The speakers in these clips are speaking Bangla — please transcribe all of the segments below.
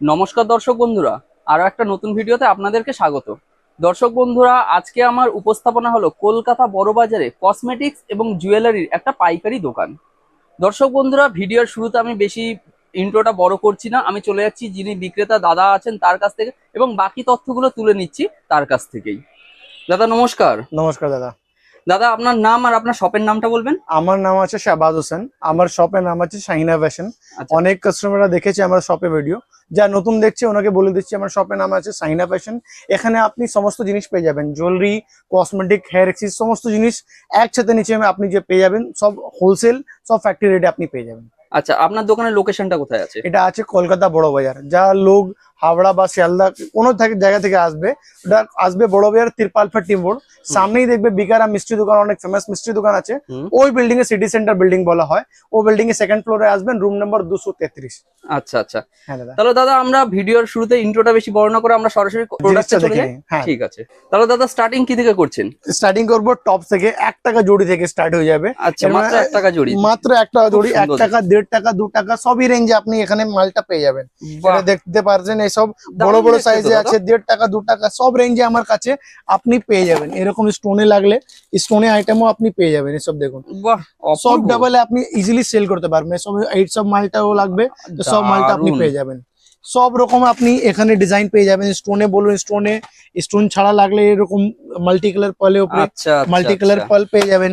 নমস্কার দর্শক বন্ধুরা আরও একটা নতুন ভিডিওতে আপনাদেরকে স্বাগত। দর্শক বন্ধুরা, আজকে আমার উপস্থাপনা হলো কলকাতা বড়বাজারে কসমেটিক্স এবং জুয়েলারির একটা পাইকারি দোকান। দর্শক বন্ধুরা, ভিডিওর শুরুতে আমি বেশি ইন্ট্রোটা বড় করছি না, আমি চলে যাচ্ছি, যিনি বিক্রেতা দাদা আছেন তার কাছ থেকে, এবং বাকি তথ্যগুলো তুলে নিচ্ছি তার কাছ থেকেই। দাদা, নমস্কার। নমস্কার দাদা। দাদা আপনার নাম আর আপনার শপের নামটা বলবেন? আমার নাম আছে শাহবাজ হোসেন। আমার শপের নাম আছে শাহিনা ফ্যাশন আচ্ছা। অনেক কাস্টমাররা দেখেছে আমার শপে ভিডিও যা নতুন দেখছে ওনাকে বলে দিচ্ছি আমার শপের নাম আছে শাহিনা ফ্যাশন এখানে আপনি সমস্ত জিনিস পেয়ে যাবেন। জুয়েলারি কসমেটিক হেয়ার এক্সিস সমস্ত জিনিস একসাথে নিচে আপনি যে পেয়ে যাবেন সব হোলসেল সব ফ্যাক্টরি রেটে আপনি পেয়ে যাবেন। আচ্ছা আপনার দোকানের লোকেশনটা কোথায় আছে? এটা আছে কলকাতা বড় বাজার যা লোক হাওড়া বা শিয়ালদা কোনো জায়গা থেকে আসবে। ওটা আসবে বড় বাজার তিরপাল ফেট্টি মোড় সামনেই দেখবে বিকারা মিষ্টি দোকান অনেক ফেমাস মিষ্টি দোকান আছে। ওই বিল্ডিং এ সিটি সেন্টার বিল্ডিং বলা হয়। ও বিল্ডিং এর সেকেন্ড ফ্লোরে আসবেন রুম নাম্বার দুশো তেত্রিশ। আচ্ছা আচ্ছা। হ্যাঁ তাহলে দাদা আমরা ভিডিওর শুরুতে ইন্ট্রোটা বেশি বর্ণনা করে আমরা সরাসরি হ্যাঁ। ঠিক আছে। তাহলে দাদা স্টার্টিং কি থেকে করছেন? স্টার্টিং করব টপ থেকে এক টাকা জোড়ি থেকে স্টার্ট হয়ে যাবে। আচ্ছা মাত্র মানে- এক টাকা জুড়ি। মাত্র এক টাকা জুড়ি এক টাকা দেড় টাকা দু টাকা সবই রেঞ্জে আপনি এখানে মালটা পেয়ে যাবেন। এটা দেখতে পারছেন এইসব দারুণ বড় বড় সাইজে আছে দেড় টাকা দু টাকা সব রেঞ্জে আমার কাছে আপনি পেয়ে যাবেন। এরকম স্টোনে লাগলে স্টোনে আইটেমও আপনি পেয়ে যাবেন এসব দেখুন। সব। ডাবলে আপনি ইজিলি সেল করতে পারবেন। সব এইট সব মালটাও লাগবে তো সব মালটা আপনি পেয়ে যাবেন। সব রকম আপনি এখানে ডিজাইন পেয়ে যাবেন। স্টোনে বলুন স্টোনে স্টোন ছাড়া লাগলে এরকম মাল্টি কালার পালে উপরে মাল্টি কালার। পাল পেয়ে যাবেন।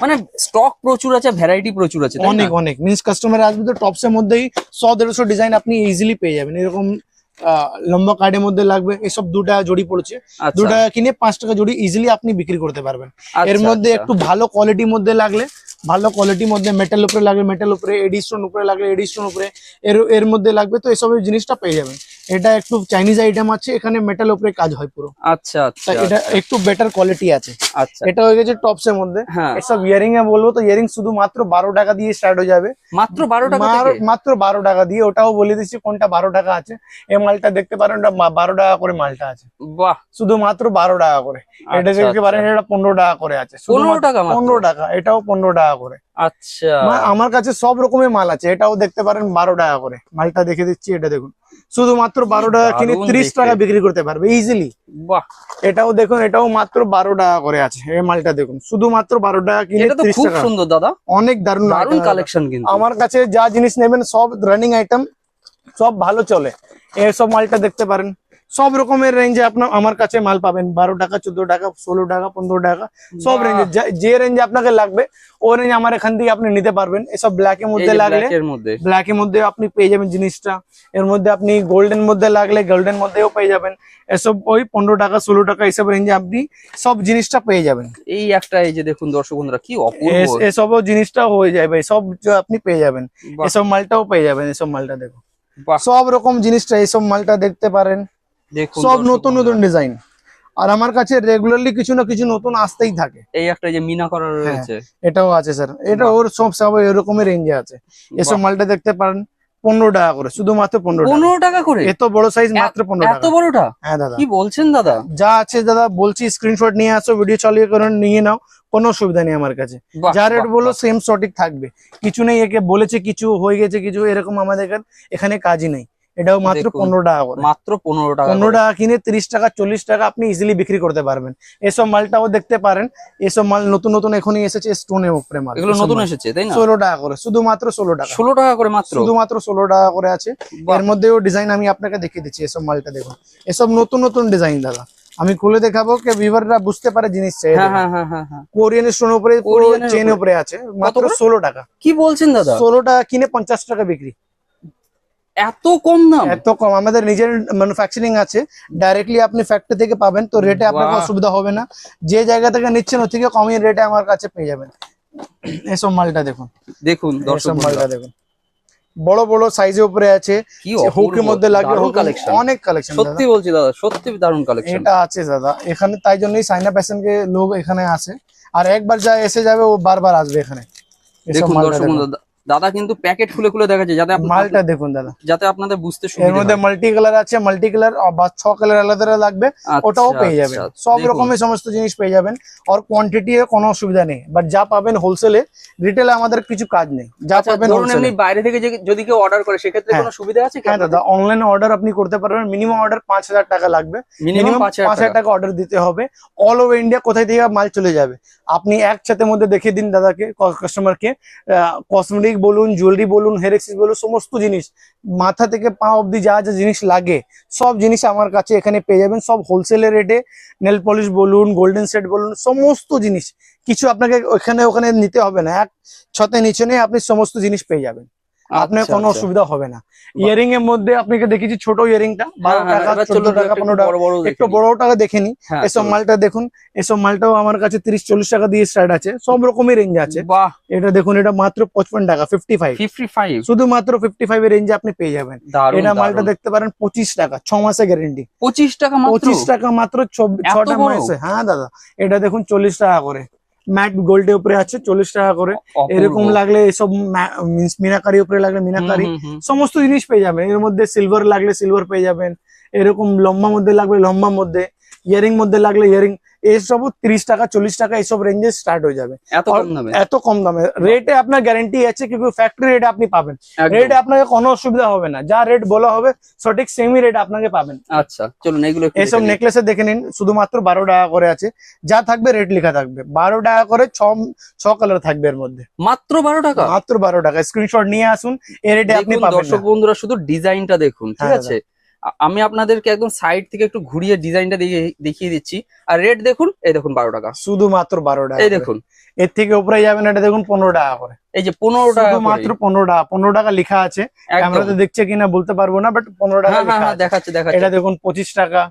মানে স্টক প্রচুর আছে ভ্যারাইটি প্রচুর আছে অনেক অনেক। মিন্স কাস্টমার আসবে তো টপস এর মধ্যেই শো দেড়শো ডিজাইন আপনি ইজিলি পেয়ে যাবেন। এরকম লম্বা কার্ডের মধ্যে লাগবে। এসব দু টাকা জড়ি পড়ছে। আচ্ছা, দু টাকা কিনে পাঁচ টাকা জড়ি ইজিলি আপনি বিক্রি করতে পারবেন। আচ্ছা, এর মধ্যে আচ্ছা। একটু ভালো কোয়ালিটির মধ্যে লাগলে ভালো কোয়ালিটির মধ্যে মেটাল উপরে লাগলে মেটাল উপরে এডিস্টোন উপরে লাগলে এডিস্টোন উপরে এর এর মধ্যে লাগবে তো এসব জিনিসটা পেয়ে যাবেন। এটা একটু চাইনিজ আইটেম আছে এখানে মেটাল উপরে কাজ হয় পুরো। আচ্ছা আচ্ছা এটা একটু বেটার কোয়ালিটি আছে। আচ্ছা। এটা হয়ে গেছে টপস এর মধ্যে। হ্যাঁ। এসব ইয়ারিং এ বলব তো ইয়ারিং শুধু মাত্র বারো টাকা দিয়ে স্টার্ট হয়ে যাবে। মাত্র বারো টাকা? মাত্র বারো টাকা দিয়ে ওটাও বলে দিচ্ছি কোনটা বারো টাকা আছে। এই মালটা দেখতে পারেন ওটা বারো টাকা করে মালটা আছে। বাহ। শুধু মাত্র বারো টাকা করে। এটা আচ্ছা, দেখতে পারেন আচ্ছা। এটা পনেরো টাকা করে আছে। পনেরো টাকা মাত্র? পনেরো টাকা এটাও পনেরো টাকা করে। আচ্ছা। আমার কাছে সব রকমের মাল আছে এটাও দেখতে পারেন বারো টাকা করে। মালটা দেখে দিচ্ছি এটা দেখুন। শুধুমাত্র বারো টাকা কিনে ত্রিশ টাকা বিক্রি করতে পারবে ইজিলি বাহ। এটাও দেখুন এটাও মাত্র বারো টাকা করে আছে এই মালটা দেখুন। শুধুমাত্র বারো টাকা কিনে ত্রিশ খুব টাকা। সুন্দর দাদা। অনেক দারুণ দারুণ কালেকশন কিন্তু। আমার কাছে যা জিনিস নেবেন সব রানিং আইটেম সব ভালো চলে। এসব মালটা দেখতে পারেন। সব রকমের রেঞ্জে আপনার আমার কাছে মাল পাবেন। বারো টাকা চোদ্দ টাকা ষোলো টাকা পনেরো টাকা সব। রেঞ্জে যে রেঞ্জে আপনাকে লাগবে ও রেঞ্জ আমার এখান থেকে আপনি নিতে পারবেন। এসব ব্ল্যাক এর মধ্যে লাগলে ব্ল্যাক এর মধ্যে। আপনি পেয়ে যাবেন জিনিসটা। এর মধ্যে আপনি গোল্ডেন মধ্যে লাগলে গোল্ডেন মধ্যেও পেয়ে যাবেন। এসব ওই পনেরো টাকা ষোলো টাকা এইসব রেঞ্জে আপনি সব জিনিসটা পেয়ে যাবেন। এই একটা এই যে দেখুন দর্শক বন্ধুরা কি অপূর্ব। এস- এসবও জিনিসটা হয়ে যাবে সব আপনি পেয়ে যাবেন। এসব মালটাও পেয়ে যাবেন এসব মালটা দেখো বাহ, সব রকম জিনিসটা এইসব মালটা দেখতে পারেন। দেখুন সব নতুন নতুন ডিজাইন আর আমার কাছে রেগুলারলি কিছু না কিছু নতুন আসতেই থাকে। এই একটা যে মিনা করা হ্যাঁ, রয়েছে। এটাও আছে স্যার এটা। ওর সব সব এরকমের রেঞ্জে আছে। এসব মালটা দেখতে পারেন পনেরো টাকা করে শুধুমাত্র পনেরো টাকা। পনেরো টাকা করে? এত বড় সাইজ মাত্র পনেরো এত টাকা। বড়টা? হ্যাঁ দাদা। কি বলছেন দাদা? যা আছে দাদা বলছি স্ক্রিনশট নিয়ে আসো ভিডিও চালিয়ে করে নিয়ে নাও। কোনো অসুবিধা নেই আমার কাছে। যা রেট বলো সেম সঠিক থাকবে। কিছু নেই একে বলেছে কিছু হয়ে গেছে কিছু এরকম আমাদের এখানে কাজই নেই। এটাও মাত্র পনেরো টাকা করে। মাত্র পনেরো টাকা পনেরো টাকা কিনে তিরিশ টাকা চল্লিশ টাকা আপনি ইজিলি বিক্রি করতে পারবেন। এসব মালটাও দেখতে পারেন। এসব মাল নতুন নতুন এখনই এসেছে স্টোনের উপরে মাল। এগুলো নতুন এসেছে তাই না? ষোলো টাকা করে শুধুমাত্র ষোলো টাকা। ষোলো টাকা করে মাত্র? শুধুমাত্র ষোলো টাকা করে আছে। এর মধ্যেও ডিজাইন আমি আপনাকে দেখিয়ে দিচ্ছি এসব মালটা দেখুন। এসব নতুন নতুন ডিজাইন দাদা। আমি খুলে দেখাবো কে ভিভাররা বুঝতে পারে জিনিস চাই হ্যাঁ হ্যাঁ হ্যাঁ হ্যাঁ হ্যাঁ। কোরিয়ান স্টোন উপরে চেন উপরে। আছে। মাত্র? ষোলো টাকা। কি বলছেন দাদা? ষোলো টাকা কিনে পঞ্চাশ টাকা বিক্রি। এত কম দাম? এত কম। আমাদের নিজের ম্যানুফ্যাকচারিং আছে। ডাইরেক্টলি আপনি ফ্যাক্টরি থেকে পাবেন তো রেটে আপনার। অসুবিধা হবে না। যে জায়গা থেকে নিচ্ছেন ওর থেকে কমই রেটে আমার কাছে পেয়ে যাবেন। এসব মালটা দেখুন। দেখুন দর্শক এসব মালটা দেখুন। বড় বড় সাইজের উপরে আছে। হুকের মধ্যে কালেকশন অনেক কালেকশন সত্যি বলছি দাদা সত্যি দারুণ কালেকশন এটা আছে দাদা। এখানে তাই জন্যই সাইনা প্যাশন কে লোক এখানে আসে। আর একবার যা এসে যাবে ও বারবার আসবে এখানে। দেখুন দর্শক দাদা কিন্তু প্যাকেট খুলে খুলে দেখাচ্ছে যাতে মালটা দেখুন দাদা। যাতে আপনাদের বুঝতে এর মধ্যে মাল্টি কালার আছে মাল্টি কালার বা ছ কালার আলাদা আলাদা লাগবে ওটাও পেয়ে যাবেন। সব রকমের সমস্ত জিনিস পেয়ে যাবেন আর কোয়ান্টিটি এর কোনো অসুবিধা নেই। বাট যা পাবেন হোলসেলে রিটেলে আমাদের কিছু কাজ নেই। যা পাবেন আচ্ছা, ধরুন হোলসেলে এমনি বাইরে থেকে যদি কেউ অর্ডার করে সেক্ষেত্রে হ্যাঁ। কোনো সুবিধা আছে হ্যাঁ দাদা অনলাইনে অর্ডার আপনি করতে পারবেন মিনিমাম অর্ডার পাঁচ হাজার টাকা লাগবে। মিনিমাম মিনিমাম পাঁচ পাঁচ হাজার হাজার টাকা অর্ডার দিতে হবে। অল ওভার ইন্ডিয়া কোথায় থেকে মাল চলে যাবে? আপনি একসাথে মধ্যে দেখিয়ে দিন দাদাকে কাস্টমারকে কসমেটিক বলুন জুয়েলারি বলুন হেয়ার এক্সেস বলুন, সমস্ত জিনিস। মাথা থেকে পা অবধি যা যা জিনিস লাগে, সব জিনিস আমার কাছে এখানে পেয়ে যাবেন। সব হোলসেলের রেটে নেল পলিশ বলুন গোল্ডেন সেট বলুন, সমস্ত জিনিস। কিছু আপনাকে ওখানে ওখানে নিতে হবে না। এক ছতে নিচে নিয়ে আপনি সমস্ত জিনিস পেয়ে যাবেন। আপনার আচ্ছা, কোনো আচ্ছা। অসুবিধা হবে না। ইয়ারিং এর মধ্যে আপনাকে দেখেছি? ছোট ইয়ারিংটা বারো হ্যাঁ, টাকা চোদ্দ টাকা পনেরো টাকা। একটু বড় টাকা দেখে নি হ্যাঁ, এসব মালটা দেখুন এসব মালটাও আমার কাছে তিরিশ চল্লিশ টাকা দিয়ে স্টার্ট আছে। সব রকমের রেঞ্জ আছে। এটা দেখুন এটা মাত্র পঁচপন টাকা ফিফটি ফাইভ ফিফটি ফাইভ শুধুমাত্র ফিফটি ফাইভ এর রেঞ্জে আপনি পেয়ে যাবেন। এটা মালটা দেখতে পারেন পঁচিশ টাকা ছ মাসে গ্যারেন্টি পঁচিশ টাকা পঁচিশ টাকা মাত্র ছটা মাসে। হ্যাঁ দাদা। এটা দেখুন চল্লিশ টাকা করে। ম্যাট গোল্ডের উপরে আছে চল্লিশ টাকা করে। এরকম লাগলে এসব মিন্স মিনাকারি উপরে লাগলে মিনাকারি। সমস্ত জিনিস পেয়ে যাবেন। এর মধ্যে সিলভার লাগলে সিলভার পেয়ে যাবেন। এরকম লম্বা মধ্যে লাগবে লম্বা মধ্যে। ইয়ারিং মধ্যে লাগলে ইয়ারিং এসব তিরিশ টাকা চল্লিশ টাকা এইসব রেঞ্জে স্টার্ট হয়ে যাবে। এত কম দামে? এত কম দামে। রেটে আপনার গ্যারান্টি আছে কিন্তু ফ্যাক্টরি রেটে আপনি পাবেন। রেটে আপনাকে কোনো অসুবিধা হবে না। যা রেট বলা হবে সঠিক সেমি রেট আপনাকে পাবেন। আচ্ছা চলুন এগুলো এইসব। নেকলেসে দেখে নিন শুধুমাত্র বারো টাকা করে আছে। যা থাকবে রেট লেখা থাকবে। বারো টাকা করে ছ ছ কালার থাকবে এর মধ্যে। মাত্র বারো টাকা? মাত্র বারো টাকা। স্ক্রিনশট নিয়ে আসুন এই রেটে আপনি পাবেন দর্শক। বন্ধুরা শুধু ডিজাইনটা দেখুন ঠিক হ্যাঁ, আছে? আমি আপনাদেরকে একদম সাইড থেকে একটু ঘুরিয়ে ডিজাইনটা দেখিয়ে- দিচ্ছি। আর রেট দেখুন এই দেখুন বারো টাকা। শুধুমাত্র বারো টাকা এই দেখুন। এর থেকে উপরে যাবেন এটা দেখুন পনেরো টাকা করে। এই যে পনেরো টাকা মাত্র পনেরো টাকা পনেরো টাকা লেখা আছে। আমরা তো দেখছে কিনা বলতে পারব না বাট পনেরো টাকা হ্যাঁ হ্যাঁ হ্যাঁ। দেখাচ্ছে এটা দেখুন পঁচিশ টাকা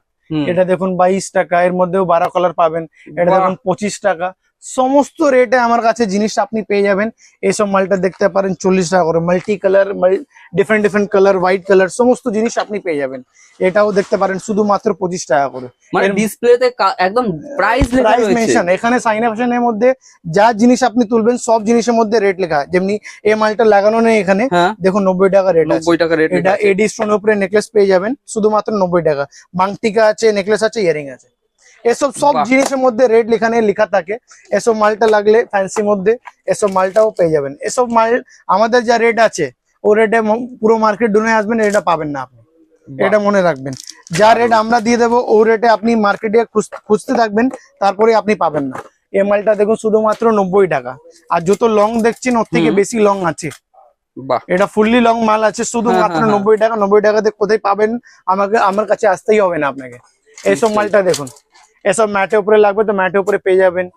এটা দেখুন বাইশ টাকা এর মধ্যেও বারো কালার পাবেন। এটা দেখুন পঁচিশ টাকা। সমস্ত রেটে আমার কাছে জিনিস আপনি পেয়ে যাবেন। এইসব মালটা দেখতে পারেন চল্লিশ টাকা করে। Multi colour different different colour white colour সমস্ত জিনিস আপনি পেয়ে যাবেন। এটাও দেখতে পারেন শুধুমাত্র পঁচিশ টাকা করে। মানে ডিসপ্লেতে একদম প্রাইস প্রাইস মেনশন এখানে সাইন অপশনের মধ্যে যা জিনিস আপনি তুলবেন সব জিনিসের মধ্যে রেট লেখা। যেমনি এই মালটা লাগানো নেই এখানে হ্যাঁ। দেখুন নব্বই টাকা রেট আছে। নব্বই টাকা রেট এটা এডি স্টোন উপরে নেকলেস পেয়ে যাবেন শুধুমাত্র নব্বই টাকা। বাংটিকা আছে নেকলেস আছে ইয়ারিং আছে। এসব সব জিনিসের মধ্যে রেট লেখানে লেখা থাকে। এসব মালটা লাগলে ফ্যান্সি মধ্যে এসব মালটাও পেয়ে যাবেন। এসব মাল আমাদের যা রেট আছে ও রেটে পুরো মার্কেট ডুনে আসবেন এটা পাবেন না আপনি। এটা মনে রাখবেন। যা রেট আমরা দিয়ে দেবো ও রেটে আপনি মার্কেটে খুঁজতে থাকবেন তারপরে আপনি পাবেন না। এই মালটা দেখুন শুধুমাত্র নব্বই টাকা। আর যত লং দেখছেন ওর থেকে বেশি লং আছে। বাহ। এটা ফুললি লং মাল আছে হ্যাঁ, মাত্র হ্যাঁ, হ্যাঁ। নব্বই টাকা নব্বই টাকাতে কোথায় পাবেন আমাকে আমার কাছে আসতেই হবে না আপনাকে। এইসব মালটা দেখুন। এসব ম্যাটের উপরে লাগবে তো ম্যাটের উপরে পেয়ে যাবেন।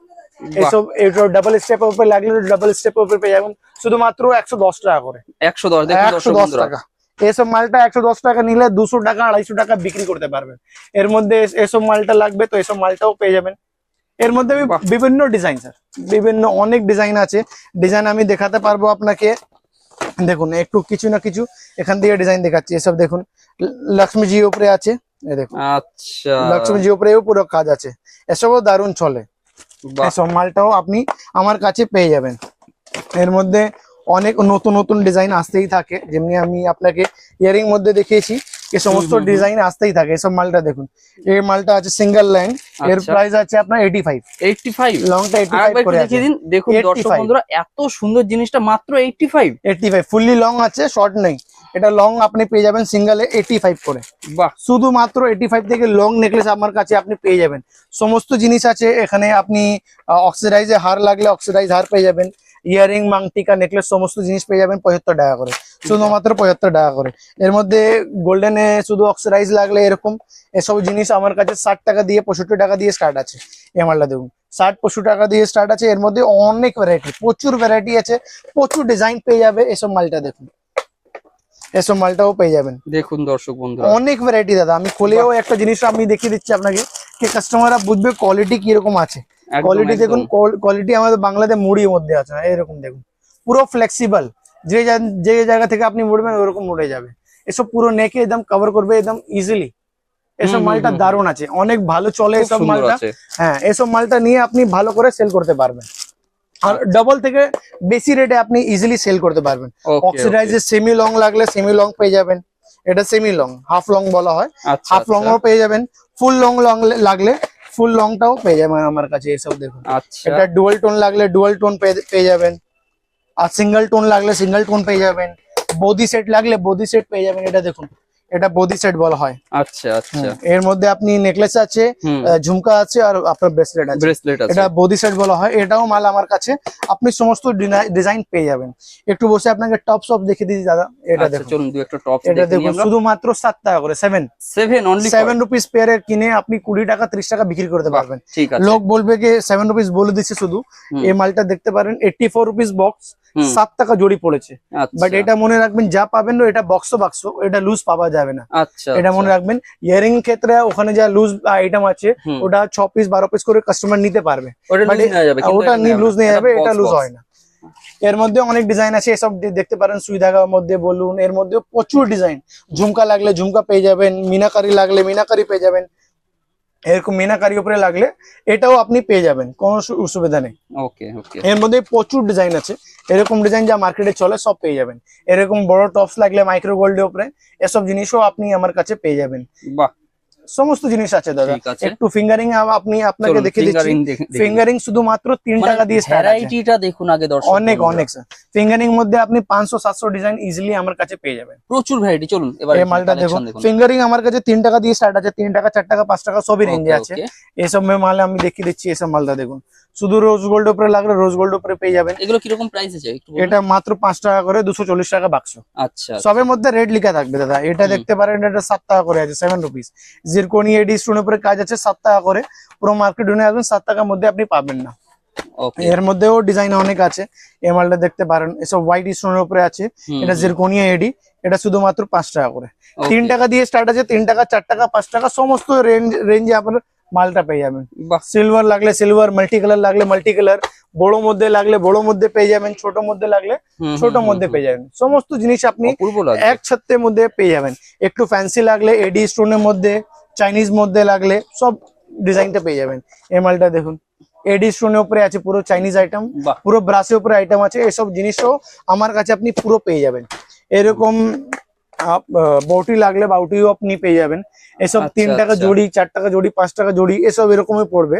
এসব ডাবল স্টেপের উপরে লাগলে ডাবল স্টেপের উপরে পেয়ে যাবেন। শুধুমাত্র একশো দশ টাকা করে। একশো দশ একশো দশ টাকা। এসব মালটা একশো দশ টাকা নিলে দুশো টাকা আড়াইশো টাকা বিক্রি করতে পারবেন। এর মধ্যে এসব মালটা লাগবে তো এসব মালটাও পেয়ে যাবেন। এর মধ্যে বিভিন্ন ডিজাইন স্যার। বিভিন্ন অনেক ডিজাইন আছে। ডিজাইন আমি দেখাতে পারব আপনাকে। দেখুন একটু কিছু না কিছু এখান থেকে ডিজাইন দেখাচ্ছি। এসব দেখুন ল- লক্ষ্মীজি উপরে আছে। এই দেখুন আচ্ছা। লক্ষ্মীজি উপরেও পুরো কাজ আছে। এসবও দারুণ চলে। এসব মালটাও আপনি আমার কাছে পেয়ে যাবেন। এর মধ্যে অনেক নতুন নতুন ডিজাইন আসতেই থাকে। যেমনি আমি আপনাকে ইয়ারিং মধ্যে দেখিয়েছি এই সমস্ত। ডিজাইন আসতেই থাকে। এসব মালটা দেখুন। এই মালটা আছে সিঙ্গেল লাইন এর আচ্ছা। প্রাইস আছে আপনার এইটি ফাইভ লংটা করে দেখিয়ে দিন। দেখুন দর্শক বন্ধুরা এত সুন্দর জিনিসটা মাত্র eighty five eighty five fully long আছে শর্ট নেই। এটা লং আপনি পেয়ে যাবেন সিঙ্গেলে এইটি ফাইভ করে। বাহ। শুধুমাত্র এইটি ফাইভ থেকে লং নেকলেস আমার কাছে আপনি পেয়ে যাবেন। সমস্ত জিনিস আছে এখানে আপনি অক্সিডাইজে হার লাগলে অক্সিডাইজ হার পেয়ে যাবেন। ইয়ারিং মাংটিকা নেকলেস সমস্ত জিনিস পেয়ে যাবেন পঁচাত্তর টাকা করে। শুধুমাত্র পঁচাত্তর টাকা করে। এর মধ্যে গোল্ডেনে শুধু অক্সিডাইজ লাগলে এরকম এসব জিনিস আমার কাছে ষাট টাকা দিয়ে পঁয়ষট্টি টাকা দিয়ে স্টার্ট আছে। এই মালটা দেখুন। ষাট পঁয়ষট্টি টাকা দিয়ে স্টার্ট আছে। এর মধ্যে অনেক ভ্যারাইটি প্রচুর ভ্যারাইটি আছে। প্রচুর ডিজাইন পেয়ে যাবে এসব মালটা দেখুন। এসব মালটাও পেয়ে যাবেন। দেখুন দর্শক বন্ধুরা। অনেক ভ্যারাইটি দাদা আমি খুলেও একটা জিনিস আমি দেখিয়ে দিচ্ছি আপনাকে কি কাস্টমাররা বুঝবে কোয়ালিটি কীরকম আছে। কোয়ালিটি দেখুন কোয়ালিটি আমাদের বাংলাতে মুড়ির মধ্যে আছে না এরকম দেখুন। পুরো ফ্লেক্সিবল যে যে জায়গা থেকে আপনি মুড়বেন ওরকম মুড়ে যাবে। এসব পুরো নেকে একদম কভার করবে একদম ইজিলি এসব মালটা। দারুণ আছে অনেক ভালো চলে এসব মালটা। হ্যাঁ এসব মালটা নিয়ে আপনি ভালো করে সেল করতে পারবেন। আর ডাবল থেকে বেশি রেটে আপনি ইজিলি সেল করতে পারবেন। অক্সিডাইজের সেমি লং লাগলে সেমি লং পেয়ে যাবেন। এটা সেমি লং হাফ লং বলা হয়। আচ্ছা হাফ লং ও পেয়ে যাবেন। ফুল লং লং লাগলে ফুল লংটাও পেয়ে যাবেন আমার কাছে এসব দেখুন। আচ্ছা। এটা ডুয়াল টোন লাগলে ডুয়াল টোন পেয়ে যাবেন। আর সিঙ্গেল টোন লাগলে সিঙ্গেল টোন পেয়ে যাবেন। বডি সেট লাগলে বডি সেট পেয়ে যাবেন। এটা দেখুন। এটা বডি সেট বলা হয়। আচ্ছা আচ্ছা। এর মধ্যে আপনি নেকলেস আছে ঝুমকা আছে আর আপনার ব্রেসলেট আছে। ব্রেসলেট আছে। এটা বডি সেট বলা হয়। এটাও মাল আমার কাছে। আপনি সমস্ত ডিজাইন পেয়ে যাবেন। একটু বসে আপনাকে টপ সপ দেখিয়ে দিচ্ছি দাদা। এটা আচ্ছা দেখুন। চলুন দু একটা টপ এটা দেখুন শুধুমাত্র সাত টাকা করে seven seven only seven rupees পেয়ারের কিনে আপনি কুড়ি টাকা ত্রিশ টাকা বিক্রি করতে পারবেন। ঠিক আছে। লোক বলবে যে সেভেন রুপিস বলে দিচ্ছে শুধু। এই মালটা দেখতে পারেন এইটটি ফোর রুপিস বক্স সাত টাকা জড়ি পড়েছে। আচ্ছা। বাট এটা মনে রাখবেন যা পাবেন না এটা বক্স বাক্স এটা লুজ পাওয়া যাবে না। আচ্ছা এটা মনে রাখবেন ইয়ারিং ক্ষেত্রে ওখানে যা লুজ আইটেম আছে ওটা ছ পিস বারো পিস করে কাস্টমার নিতে পারবে। ওটা লুজ নেওয়া যাবে কিন্তু ওটা এটা নেওয়া লুজ না। নিয়ে যাবে এটা লুজ হয় না। এর মধ্যে অনেক ডিজাইন আছে এসব দেখতে পারেন সুই ধাগার মধ্যে বলুন এর মধ্যে প্রচুর ডিজাইন ঝুমকা লাগলে ঝুমকা পেয়ে যাবেন মিনাকারি লাগলে মিনাকারি পেয়ে যাবেন। এরকম মিনাকারি উপরে লাগলে এটাও আপনি পেয়ে যাবেন কোনো অসুবিধা নেই। ওকে ওকে এর মধ্যে প্রচুর ডিজাইন আছে। এরকম ডিজাইন যা মার্কেটে চলে সব পেয়ে যাবেন। এরকম বড় টপস লাগলে মাইক্রো গোল্ডের উপরে এসব জিনিসও আপনি আমার কাছে পেয়ে যাবেন। বাহ। সমস্ত জিনিস আছে দাদা। একটু ফিঙ্গারিং আপনি আপনাকে দেখে দিচ্ছি। ফিঙ্গারিং শুধুমাত্র তিন মানে টাকা দিয়ে ভ্যারাইটিটা দেখুন আগে দর্শক অনেক অনেক স্যার ফিঙ্গারিং মধ্যে আপনি পাঁচশো সাতশো ডিজাইন ইজিলি আমার কাছে পেয়ে যাবেন। প্রচুর ভ্যারাইটি চলুন এবার এই মালটা দেখুন। ফিঙ্গারিং আমার কাছে তিন টাকা দিয়ে স্টার্ট আছে তিন টাকা চার টাকা পাঁচ টাকা সবই রেঞ্জে আছে। এসব মালে আমি দেখিয়ে দিচ্ছি এসব মালটা দেখুন। শুধু রোজ গোল্ড উপরে লাগলে রোজ গোল্ড উপরে পেয়ে যাবেন। এগুলো কীরকম প্রাইস আছে এটা মাত্র পাঁচ টাকা করে দুশো চল্লিশ টাকা বাক্স আচ্ছা সবের মধ্যে রেট লিখা থাকবে দাদা। এটা দেখতে পারেন এটা সাত টাকা করে আছে seven rupees zirconia AD stone উপরে কাজ আছে সাত টাকা করে। পুরো মার্কেট নিয়ে আসবেন সাত টাকার মধ্যে আপনি পাবেন না। এর মধ্যেও ডিজাইন অনেক আছে। এই মালটা দেখতে পারেন এসব হোয়াইট স্টোনের উপরে আছে। এটা জিরকোনিয়া এডি এটা শুধুমাত্র পাঁচ টাকা করে। তিন টাকা দিয়ে স্টার্ট আছে তিন টাকা চার টাকা পাঁচ টাকা সমস্ত রেঞ্জ রেঞ্জে আপনার মালটা পেয়ে যাবেন। সিলভার লাগলে সিলভার মাল্টি কালার লাগলে মাল্টি কালার বড় মধ্যে লাগলে বড় মধ্যে পেয়ে যাবেন ছোট মধ্যে লাগলে ছোট মধ্যে পেয়ে যাবেন। সমস্ত জিনিস আপনি এক ছাত্রের মধ্যে পেয়ে যাবেন। একটু ফ্যান্সি লাগলে এডি স্টোনের মধ্যে চাইনিজ মধ্যে লাগলে সব ডিজাইনটা পেয়ে যাবেন। এই মালটা দেখুন। এডি স্টোনের উপরে আছে পুরো চাইনিজ আইটেম পুরো ব্রাশের উপরে আইটেম আছে। এসব জিনিসও আমার কাছে আপনি পুরো পেয়ে যাবেন। এরকম বউটি লাগলে বাউটিও আপনি পেয়ে যাবেন। এসব আচ্ছা, তিন টাকা আচ্ছা। চার টাকা জড়ি পাঁচ টাকা জোড়ি এসব এরকমই পড়বে।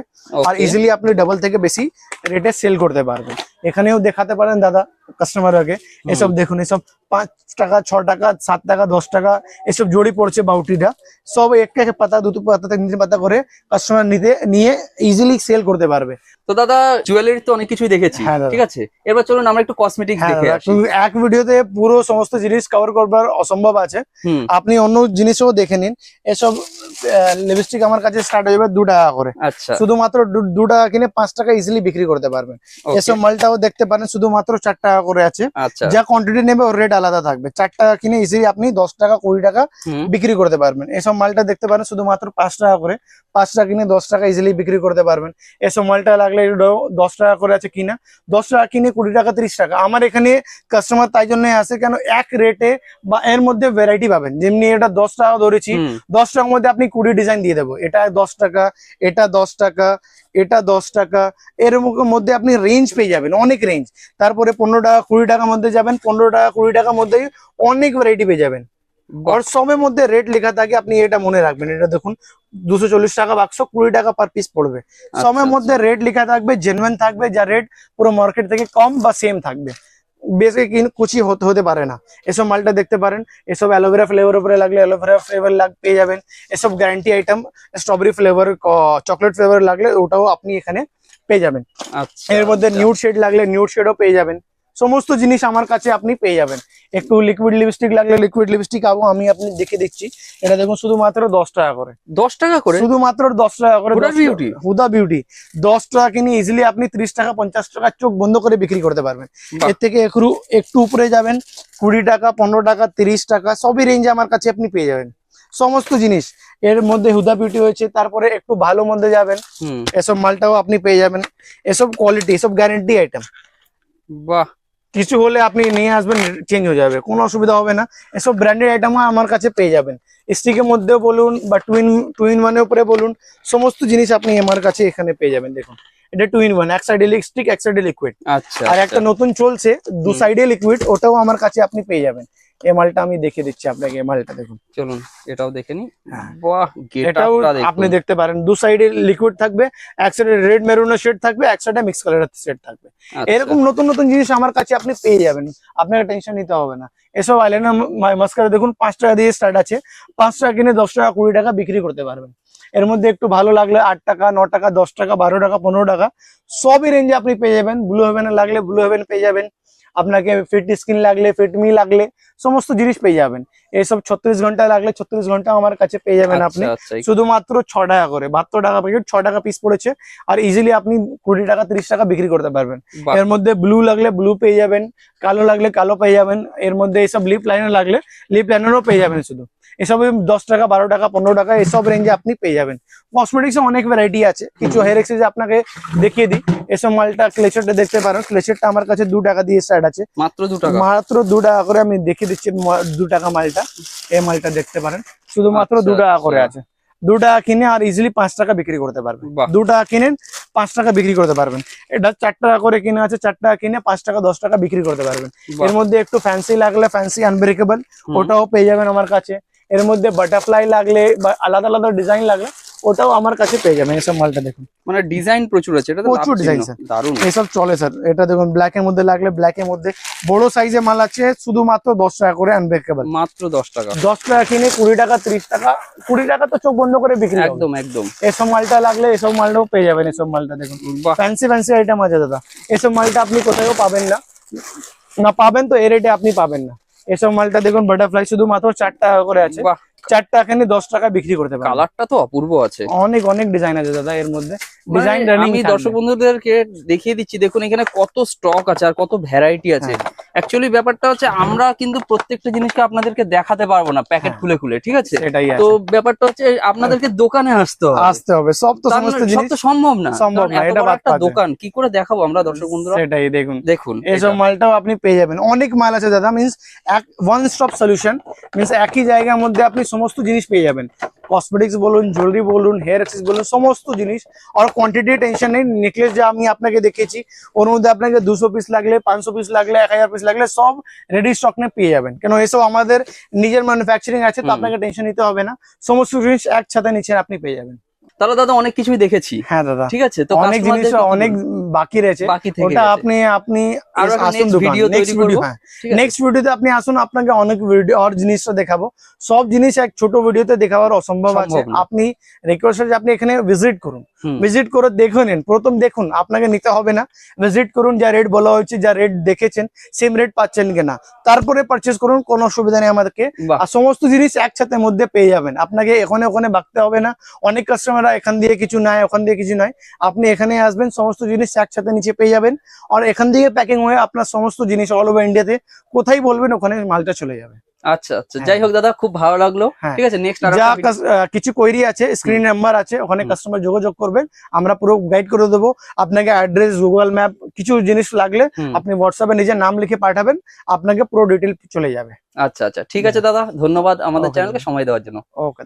আর ইজিলি আপনি ডাবল থেকে বেশি রেটে সেল করতে পারবেন। এখানেও দেখাতে পারেন দাদা কাস্টমার আগে। এসব দেখুন এসব পাঁচ টাকা ছ টাকা সাত টাকা দশ টাকা এসব জড়ি পড়ছে বাউটিটা। সব এক এক পাতা দুটো পাতা তিন পাতা করে কাস্টমার নিতে নিয়ে ইজিলি সেল করতে পারবে। তো দাদা জুয়েলারি তো অনেক কিছুই দেখেছি হ্যাঁ, ঠিক আছে? এবার চলুন আমরা একটু কসমেটিক্স হ্যাঁ দেখে দাদা, আসি। এক ভিডিওতে পুরো সমস্ত জিনিস কভার করবার অসম্ভব আছে। আপনি অন্য জিনিসও দেখে নিন। এসব লিপস্টিক আমার কাছে স্টার্ট হয়ে যাবে দু টাকা করে। আচ্ছা। শুধুমাত্র দু- টাকা কিনে পাঁচ টাকা ইজিলি বিক্রি করতে পারবেন। এসব মালটাও দেখতে পারেন শুধুমাত্র চার টাকা করে আছে। আচ্ছা। যা কোয়ান্টিটি নেবে ওর রেট আলাদা থাকবে। চার টাকা কিনে ইজিলি আপনি দশ টাকা কুড়ি টাকা বিক্রি করতে পারবেন। এসব মালটা দেখতে পারেন শুধুমাত্র পাঁচ টাকা করে। পাঁচ টাকা কিনে দশ টাকা ইজিলি বিক্রি করতে পারবেন। এসব মালটা লাগলে দশ টাকা করে আছে কিনা। দশ টাকা কিনে কুড়ি টাকা তিরিশ টাকা। আমার এখানে কাস্টমার তাই জন্য আসে কেন এক রেটে বা এর মধ্যে ভ্যারাইটি পাবেন। যেমনি এটা দশ টাকা ধরেছি দশ টাকার মধ্যে আপনি কুড়ি ডিজাইন দিয়ে দেবো। এটা দশ টাকা এটা দশ টাকা এটা দশ টাকা। এর মধ্যে আপনি রেঞ্জ পেয়ে যাবেন অনেক রেঞ্জ তারপরে পনেরো টাকা কুড়ি টাকার মধ্যে যাবেন পনেরো টাকা কুড়ি টাকার মধ্যে অনেক ভ্যারাইটি পেয়ে যাবেন। আর সবের মধ্যে রেট লেখা থাকে আপনি এটা মনে রাখবেন। এটা দেখুন দুশো চল্লিশ টাকা বাক্স কুড়ি টাকা পার পিস পড়বে। সবের আচ্ছা, মধ্যে রেট লেখা থাকবে জেনুইন থাকবে যা রেট পুরো মার্কেট থেকে কম বা সেম থাকবে। বেশি কিন্তু কুচি হতে হতে পারে না। এসব মালটা দেখতে পারেন। এসব অ্যালোভেরা ফ্লেভার উপরে লাগলে অ্যালোভেরা ফ্লেভার লাগ পেয়ে যাবেন। এসব guarantee item strawberry flavour chocolate flavour লাগলে ওটাও আপনি এখানে পেয়ে যাবেন। আচ্ছা এর মধ্যে আচ্ছা। নিউড শেড লাগলে নিউড শেডও পেয়ে যাবেন। সমস্ত জিনিস আমার কাছে আপনি পেয়ে যাবেন। একটু লিকুইড লিপস্টিক লাগলে লিকুইড লিপস্টিক আবো আমি আপনি দেখে দিচ্ছি। এটা দেখুন শুধুমাত্র দশ টাকা করে। দশ টাকা করে? শুধুমাত্র দশ টাকা করে 10 বিউটি? হুদা বিউটি দশ টাকা কিনে ইজিলি আপনি ত্রিশ টাকা পঞ্চাশ টাকা চোখ বন্ধ করে বিক্রি করতে পারবেন। এর থেকে একটু একটু উপরে যাবেন কুড়ি টাকা পনেরো টাকা তিরিশ টাকা সবই রেঞ্জে আমার কাছে আপনি পেয়ে যাবেন। সমস্ত জিনিস। এর মধ্যে হুদা বিউটি হয়েছে তারপরে একটু ভালো মধ্যে যাবেন। এসব মালটাও আপনি পেয়ে যাবেন। এসব কোয়ালিটি এসব গ্যারেন্টি আইটেম বাহ। কিছু হলে আপনি নিয়ে আসবেন চেঞ্জ হয়ে যাবে। কোনো অসুবিধা হবে না। এসব ব্র্যান্ডেড আইটেম আমার কাছে পেয়ে যাবেন। স্টিকের মধ্যেও বলুন বা টুইন টুইন ওয়ানের উপরে বলুন সমস্ত জিনিস আপনি আমার কাছে এখানে পেয়ে যাবেন দেখুন। এটা টুইন ওয়ান এক সাইডে স্টিক এক সাইডে লিকুইড আচ্ছা আর একটা নতুন চলছে দু। সাইডে লিকুইড ওটাও আমার কাছে আপনি পেয়ে যাবেন। এই মালটা আমি দেখে দিচ্ছি আপনাকে এই মালটা দেখুন। চলুন এটাও দেখে নি হ্যাঁ। বাহ এটাও আপনি দেখতে পারেন দু সাইডে লিকুইড থাকবে এক সাইডে রেড মেরুনের শেড থাকবে এক সাইডে মিক্স কালারের শেড থাকবে। আচ্ছা, এরকম নতুন নতুন জিনিস আমার কাছে আপনি পেয়ে যাবেন আপনাকে টেনশন নিতে হবে না। এসব আইলাইনার মাস্কারা দেখুন পাঁচ টাকা দিয়ে স্টার্ট আছে পাঁচ টাকা কিনে দশ টাকা কুড়ি টাকা বিক্রি করতে পারবেন। এর মধ্যে একটু ভালো লাগলে আট টাকা ন টাকা দশ টাকা বারো টাকা পনেরো টাকা সবই রেঞ্জে আপনি পেয়ে যাবেন ব্লু হেভেন লাগলে ব্লু হেভেন পেয়ে যাবেন। আপনাকে ফিট স্কিন লাগলে ফিটমি লাগলে সমস্ত জিনিস পেয়ে যাবেন। এইসব ছত্রিশ ঘণ্টা লাগলে ছত্রিশ ঘণ্টা আমার কাছে পেয়ে যাবেন আপনি। আচ্ছা, আচ্ছা, শুধুমাত্র ছ টাকা করে বাহাত্তর টাকা প্যাকেট ছ টাকা পিস পড়েছে। আর ইজিলি আপনি কুড়ি টাকা তিরিশ টাকা বিক্রি করতে পারবেন। এর মধ্যে ব্লু লাগলে ব্লু পেয়ে যাবেন কালো লাগলে কালো পেয়ে যাবেন এর মধ্যে এইসব লিপ লাইনার লাগলে লিপ লাইনারও পেয়ে যাবেন শুধু। এসব দশ টাকা বারো টাকা পনেরো টাকা এসব রেঞ্জে আপনি পেয়ে যাবেন। কসমেটিক্স অনেক ভ্যারাইটি আছে। কিছু হেয়ার এক্সেসে আপনাকে দেখিয়ে দিই। এসব মালটা ক্লেচারটা দেখতে পারেন। ক্লেচারটা আমার কাছে দু টাকা দিয়ে স্টার্ট আছে। মাত্র দু টাকা। মাত্র দু টাকা করে আমি দেখিয়ে দিচ্ছি দু টাকা মালটা। এই মালটা দেখতে পারেন। শুধুমাত্র দু আচ্ছা, টাকা করে। আছে। দু টাকা কিনে আর ইজিলি পাঁচ টাকা বিক্রি করতে পারবেন। দু টাকা কিনেন পাঁচ টাকা বিক্রি করতে পারবেন। এটা চার টাকা করে কিনে আছে চার টাকা কিনে পাঁচ টাকা দশ টাকা বিক্রি করতে পারবেন। এর মধ্যে একটু ফ্যান্সি লাগলে ফ্যান্সি আনব্রেকেবল ওটাও পেয়ে যাবেন আমার কাছে। এর মধ্যে বাটারফ্লাই লাগলে বা আলাদা আলাদা ডিজাইন লাগলে ওটাও আমার কাছে পেয়ে যাবেন। এসব মালটা দেখুন। মানে ডিজাইন প্রচুর আছে এটা প্রচুর design, sir। দারুণ। এসব চলে স্যার এটা দেখুন ব্ল্যাক এর মধ্যে লাগলে ব্ল্যাক এর মধ্যে। বড় সাইজে মাল আছে শুধুমাত্র দশ টাকা করে আনব্রেকেবল মাত্র দশ টাকা। দশ টাকা কিনে কুড়ি টাকা ত্রিশ টাকা কুড়ি টাকা তো চোখ বন্ধ করে বিক্রি একদম একদম। এসব মালটা লাগলে এসব মালটাও পেয়ে যাবেন এসব মালটা দেখুন। ফ্যান্সি ফ্যান্সি আইটেম আছে দাদা। এসব মালটা আপনি কোথাও পাবেন না। না পাবেন তো এ রেটে আপনি পাবেন না। এসব মালটা দেখুন বাটারফ্লাই শুধু মাত্র চারটা করে আছে। চার টাকা কিনে দশ টাকা বিক্রি করতে পারবেন কালারটা তো অপূর্ব আছে। অনেক অনেক ডিজাইন আছে দাদা এর মধ্যে। মানে ডিজাইন আমি দর্শক বন্ধুদেরকে দেখিয়ে দিচ্ছি দেখুন এখানে কত স্টক আছে আর কত ভ্যারাইটি আছে। হ্যাঁ। অ্যাকচুয়ালি ব্যাপারটা হচ্ছে আমরা কিন্তু প্রত্যেকটা জিনিসকে আপনাদেরকে দেখাতে পারব না প্যাকেট হ্যাঁ। খুলে খুলে ঠিক আছে? সেটাই তো ব্যাপারটা হচ্ছে আপনাদেরকে দোকানে আসতে হবে। আসতে হবে সব তো সমস্ত মানে জিনিস তো সম্ভব না। সম্ভব না, এটা একটা দোকান কি করে দেখাবো আমরা দর্শক বন্ধুরা সেটাই দেখুন। দেখুন এইসব। মালটাও আপনি পেয়ে যাবেন। অনেক মাল আছে দাদা মিন্স এক ওয়ান স্টপ সলিউশন মিন্স একই জায়গার মধ্যে আপনি সমস্ত জিনিস পেয়ে যাবেন। কসমেটিক্স বলুন জুয়েলারি বলুন হেয়ার অ্যাক্সেস বলুন সমস্ত জিনিস। আর কোয়ান্টিটি টেনশন নেই নেকলেস যা আমি আপনাকে দেখেছি ওর মধ্যে আপনাকে দুশো পিস লাগলে পাঁচশো পিস লাগলে এক হাজার পিস লাগলে সব রেডি স্টক নিয়ে পেয়ে যাবেন। কেন এসব আমাদের নিজের ম্যানুফ্যাকচারিং আছে তো আপনাকে টেনশন নিতে হবে না। সমস্ত জিনিস একসাথে নিচে আপনি পেয়ে যাবেন। তাহলে দাদা অনেক কিছুই দেখেছি। হ্যাঁ দাদা। ঠিক আছে? তো অনেক জিনিস অনেক বাকি রয়েছে। বাকি থেকে ওটা আপনি আপনি আরও আসুন তৈরি নেক্সট ভিডিও নেক্সট ভিডিওতে আপনি আসুন আপনাকে অনেক ভিডিও আর জিনিসটা দেখাবো। সব জিনিস এক ছোট ভিডিওতে দেখাবার অসম্ভব আছে। আপনি রিকোয়েস্ট যে আপনি এখানে ভিজিট করুন। ভিজিট করে দেখে নিন। প্রথম দেখুন আপনাকে নিতে হবে না। ভিজিট করুন যা রেট বলা হয়েছে যা রেট দেখেছেন সেম রেট পাচ্ছেন কিনা তারপরে পারচেস করুন কোনো অসুবিধা নেই আমাদেরকে। আর সমস্ত জিনিস একসাথে মধ্যে পেয়ে যাবেন। আপনাকে এখানে ওখানে বাঁকতে হবে না। অনেক কাস্টমাররা এখান দিয়ে কিছু নাই ওখান দিয়ে কিছু নাই আপনি এখানে আসবেন সমস্ত জিনিস একসাথে নিচে পেয়ে যাবেন। আর এখান থেকে প্যাকিং হয়ে আপনার সমস্ত জিনিস অল ওভার ইন্ডিয়াতে কোথায় বলবেন ওখানে মালটা চলে যাবে। আচ্ছা আচ্ছা। যাই হোক দাদা খুব ভালো লাগল। হ্যাঁ। ঠিক আছে নেক্সট যা কিছু কোয়েরি আছে স্ক্রিন নাম্বার আছে ওখানে কাস্টমার যোগাযোগ করবেন। আমরা পুরো গাইড করে দেবো। আপনাকে অ্যাড্রেস গুগল ম্যাপ কিছু জিনিস লাগলে আপনি হোয়াটসঅ্যাপে নিজের নাম লিখে পাঠাবেন। আপনাকে পুরো ডিটেল চলে যাবে। আচ্ছা আচ্ছা। ঠিক আছে দাদা ধন্যবাদ আমাদের চ্যানেলকে সময় দেওয়ার জন্য। ওকে